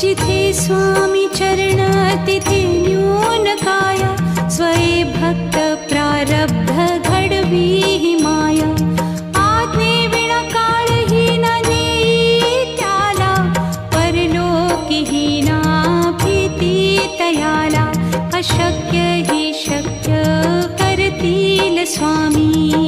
जिथे स्वामी चरणतिथि न्यूनकाय स्वयम् भक्तप्रारब्ध गडविहि माया। आग्णकालहीना नीत्याला परलोकहीनाप्रीति तयाला अशक्य हि शक्य करतील स्वामी।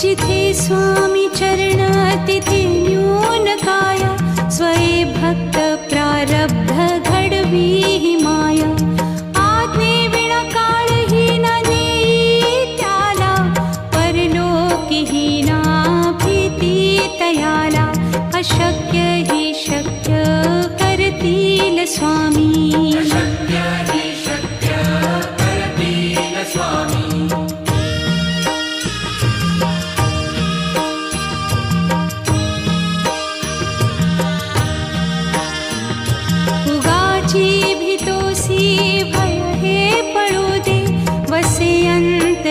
जिथे स्वामी चरणातिथिन्यूनकाय स्वये भक्त प्रारब्ध घडवी माया। आग्ने विणाकालहीना नीत्या न त्याला परलोकिहीना प्रीति तयाला अशक्य हि शक्य करति न स्वामी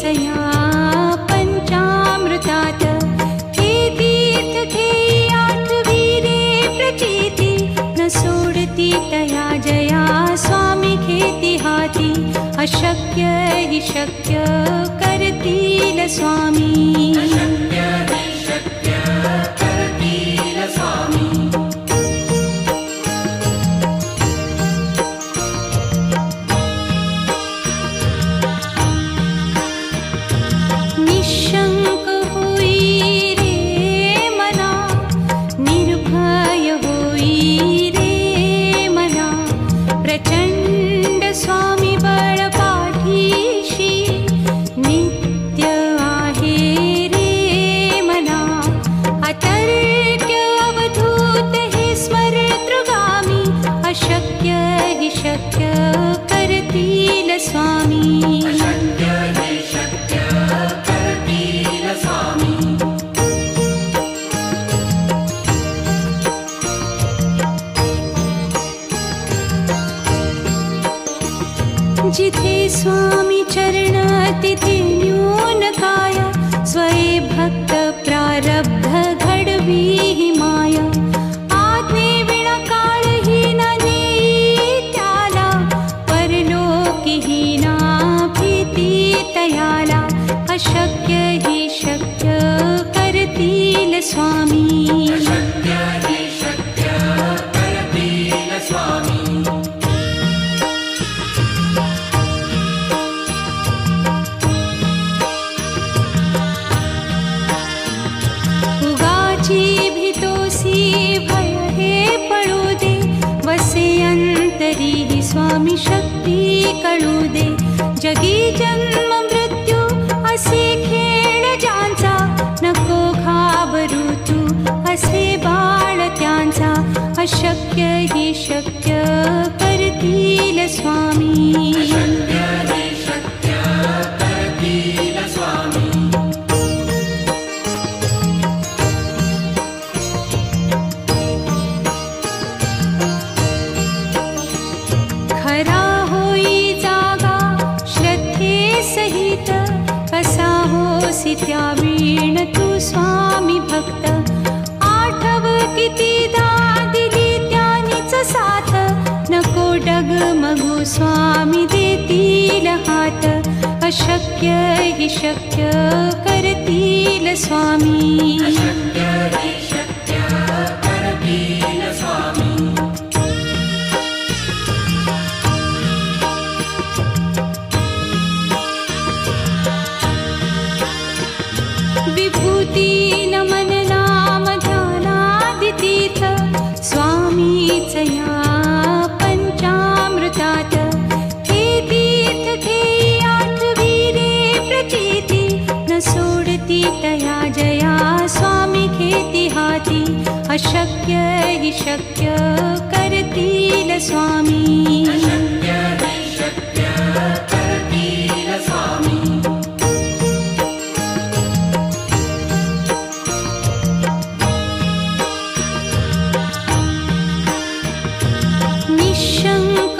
तपसया पञ्चामृतात् हे तीर्थ आठवी रे प्रचिति जया स्वामी खेती अशक्य हि शक्य करतील स्वामी। Christmas. स्वामी शक्य हि शक्य करतील स्वामी. या जया? स्वामी खेतिहाी अशक्य हि शक्य करतील स्वामी। निशङ्क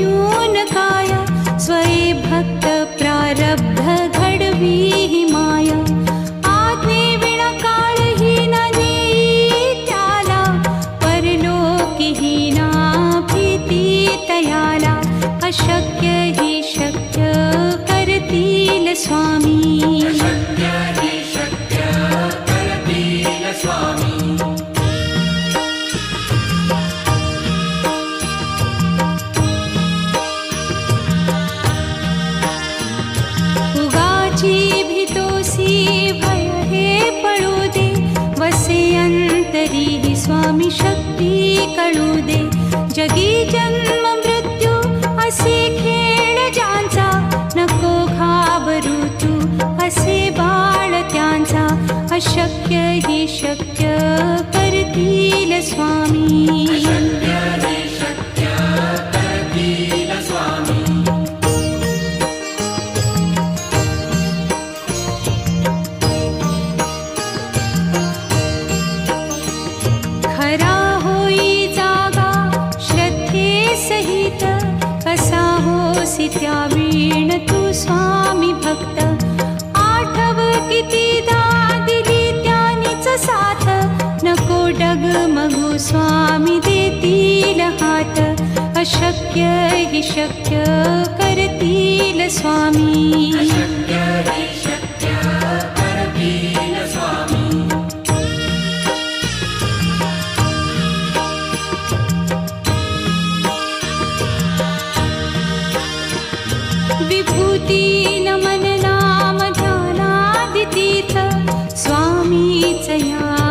स्वामी हि खरा होई जागा श्रद्धे सहित कसा होसी त्या वीण तू स्वामी भक्त स्वामी देतील हात अशक्य हि शक्य करतील स्वामी. शक्य हि स्वामी विभूती नमन नाम ध्यानादितीर्थ स्वामीच या